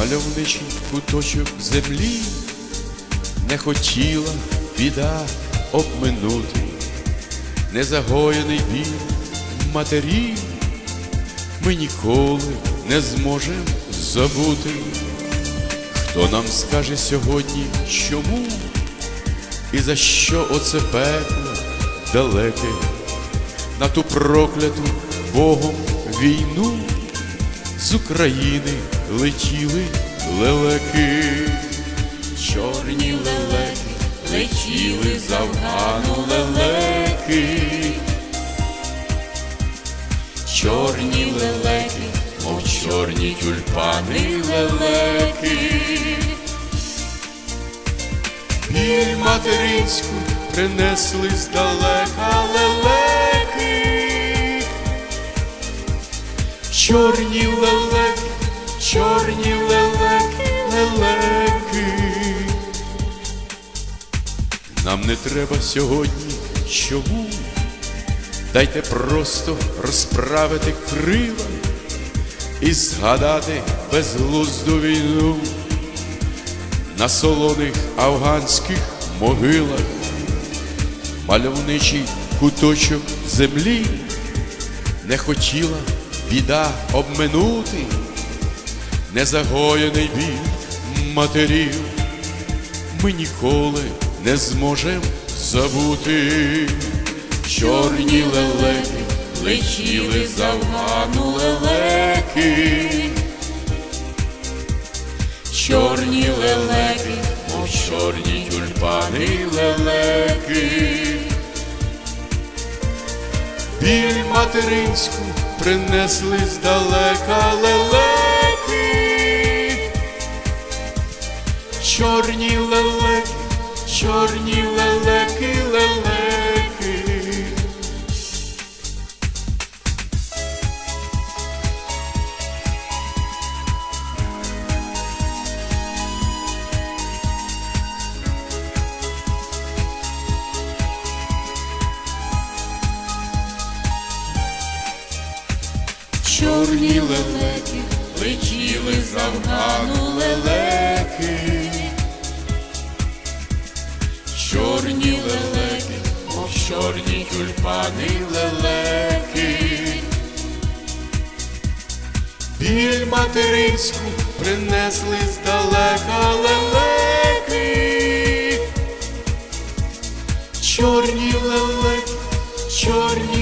мальовничий куточок землі, не хотіла біда обминути, незагоєний біль матерів, ми ніколи не зможемо забути. Хто нам скаже сьогодні, чому і за що оце пекло далеке, на ту прокляту Богом війну з України летіли лелеки, чорні лелеки летіли з Афгану лелеки, чорні лелеки, мов чорні тюльпани лелеки. Біль материнську принесли здалека лелеки, чорні лелеки, не треба сьогодні. Чому, дайте просто розправити крила і згадати безглузду війну на солоних афганських могилах, мальовничий куточок землі, не хотіла біда обминути, незагоєний біль матерів, ми ніколи не зможемо забути. Чорні лелеки летіли з Афгану лелеки. Чорні лелеки, мов чорні тюльпани лелеки. Біль материнську принесли здалека лелеки. Чорні лелеки летіли з Афгану лелеки. Чорні лелеки, мов чорні тюльпани лелеки. Біль материнську принесли здалека лелеки. Чорні лелеки, чорні